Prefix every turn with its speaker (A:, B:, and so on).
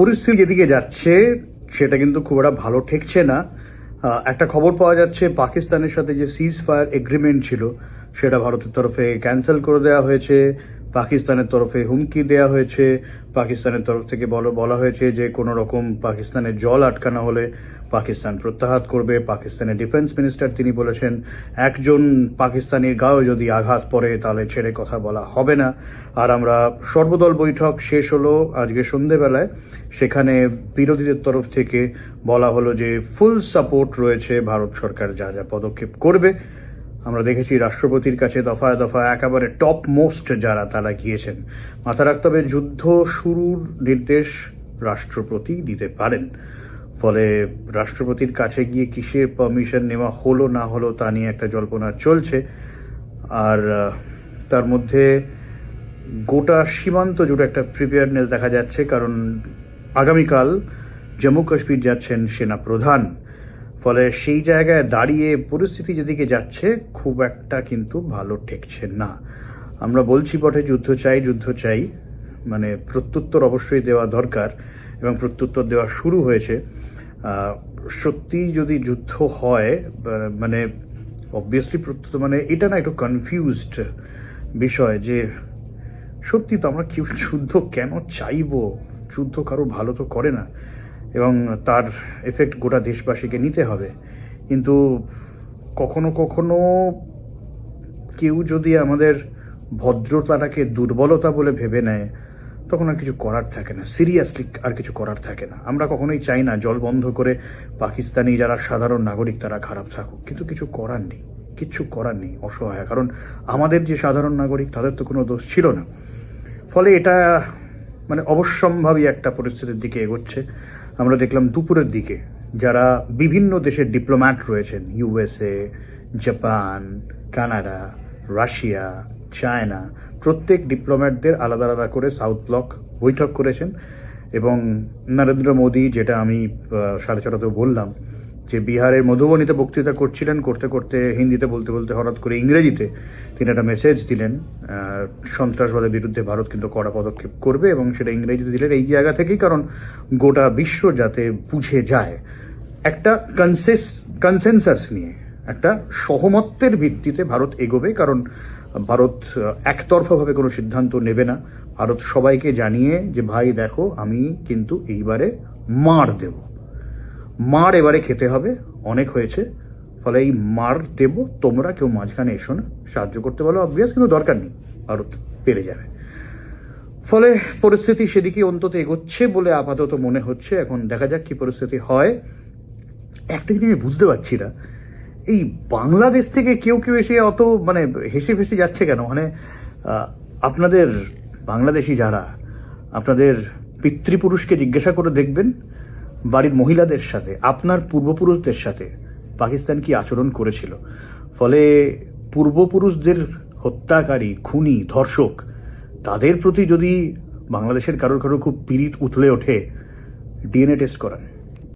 A: পরিস্থিতি যেদিকে যাচ্ছে, সেটা কিন্তু খুব একটা ভালো ঠেকছে না। একটা খবর পাওয়া যাচ্ছে, পাকিস্তানের সাথে যে সিজ ফায়ার এগ্রিমেন্ট ছিল, সেটা ভারতের তরফে ক্যান্সেল করে দেওয়া হয়েছে। পাকিস্তানের তরফে হুমকি দেওয়া হয়েছে। পাকিস্তানের তরফ থেকে বলা হয়েছে যে, কোনো রকম পাকিস্তানের জল আটকানো হলে পাকিস্তান প্রত্যাহার করবে। পাকিস্তানের ডিফেন্স মিনিস্টার তিনি বলেছেন, একজন পাকিস্তানির গায়েও যদি আঘাত পড়ে, তাহলে ছেড়ে কথা বলা হবে না। আর আমরা সর্বদল বৈঠক শেষ হলো আজকে সন্ধেবেলায়। সেখানে বিরোধীদের তরফ থেকে বলা হলো যে, ফুল সাপোর্ট রয়েছে। ভারত সরকার যা যা পদক্ষেপ করবে আমরা দেখেছি রাষ্ট্রপতির কাছে দফায় দফা একেবারে টপ মোস্ট যারা, তারা গিয়েছেন। মাথা রাখতে হবে, যুদ্ধ শুরুর নির্দেশ রাষ্ট্রপতি দিতে পারেন। ফলে রাষ্ট্রপতির কাছে গিয়ে কিসের পারমিশন নেওয়া হলো, না হলো, তা নিয়ে একটা জল্পনা চলছে। আর তার মধ্যে গোটা সীমান্ত জুড়ে একটা প্রিপেয়ারনেস দেখা যাচ্ছে, কারণ আগামীকাল জম্মু কাশ্মীর যাচ্ছেন সেনা প্রধান। ফলে সেই জায়গায় দাঁড়িয়ে পরিস্থিতি যেদিকে যাচ্ছে, খুব একটা কিন্তু ভালো ঠেকছে না। আমরা বলছি বটে যুদ্ধ চাই যুদ্ধ চাই। মানে প্রত্যুত্তর অবশ্যই দেওয়া দরকার এবং প্রত্যুত্তর দেওয়া শুরু হয়েছে। সত্যি যদি যুদ্ধ হয় মানে অবভিয়াসলি প্রত্যুত্তর মানে এটা না একটু কনফিউজড বিষয় যে সত্যি তো আমরা কি যুদ্ধ কেন চাইব? যুদ্ধ কারও ভালো তো করে না। এবং তার এফেক্ট গোটা দেশবাসীকে নিতে হবে। কিন্তু কখনো কখনো কেউ যদি আমাদের ভদ্রতাটাকে দুর্বলতা বলে ভেবে নেয়, তখন আর কিছু করার থাকে না। সিরিয়াসলি আর কিছু করার থাকে না। আমরা কখনোই চাই না জল বন্ধ করে পাকিস্তানি যারা সাধারণ নাগরিক তারা খারাপ থাকুক। কিন্তু কিছু করার নেই। কিচ্ছু করার নেই অসহায়। কারণ আমাদের যে সাধারণ নাগরিক, তাদের তো কোনো দোষ ছিল না। ফলে এটা মানে অবশ্যম্ভাবী একটা পরিস্থিতির দিকে এগোচ্ছে। আমরা দেখলাম দুপুরের দিকে যারা বিভিন্ন দেশের ডিপ্লোম্যাট রয়েছেন, USA, Japan, Canada, Russia, China, প্রত্যেক ডিপ্লোম্যাটদের আলাদা আলাদা করে সাউথ ব্লক বৈঠক করেছেন এবং নরেন্দ্র মোদী, যেটা আমি সাড়ে ছটাতেও বললাম যে বিহারের মধুবনীতে বক্তৃতা করছিলেন, করতে করতে হিন্দিতে বলতে বলতে হঠাৎ করে ইংরেজিতে তিনি একটা মেসেজ দিলেন সন্ত্রাসবাদের বিরুদ্ধে ভারত কিন্তু কড়া পদক্ষেপ করবে এবং সেটা ইংরেজিতে দিলেন এই জায়গা থেকেই, কারণ গোটা বিশ্ব যাতে বুঝে যায়, একটা কনসেস কনসেনসাস নিয়ে, একটা সহমত্বের ভিত্তিতে ভারত এগোবে, কারণ ভারত একতরফাভাবে কোনো সিদ্ধান্ত নেবে না। ভারত সবাইকে জানিয়ে যে, ভাই দেখো, আমি কিন্তু এইবারে মার দেবো। মার এবারে খেতে হবে, অনেক হয়েছে। ফলে এই মার দেব, তোমরা কেউ মাঝখানে এসো না। সাহায্য করতে পারো অবভিয়াস কিন্তু দরকার নেই। ভারত পেরে যাবে। ফলে পরিস্থিতি সেদিকে অন্তত এগোচ্ছে বলে আপাতত মনে হচ্ছে। এখন দেখা যাক কি পরিস্থিতি হয়। একটা জিনিস আমি বুঝতে পারছি না। এই বাংলাদেশ থেকে কেউ কেউ এসে অত মানে হেসে ফেসে যাচ্ছে কেন? মানে আপনাদের বাংলাদেশি যারা, আপনাদের পিতৃপুরুষকে জিজ্ঞাসা করে দেখবেন বাড়ির মহিলাদের সাথে, আপনার পূর্বপুরুষদের সাথে পাকিস্তান কি আচরণ করেছিল? ফলে পূর্বপুরুষদের হত্যাকারী, খুনি, ধর্ষক, তাদের প্রতি যদি বাংলাদেশের কারোর কারও খুব পীড়িত উতলে ওঠে, ডিএনএ টেস্ট করান।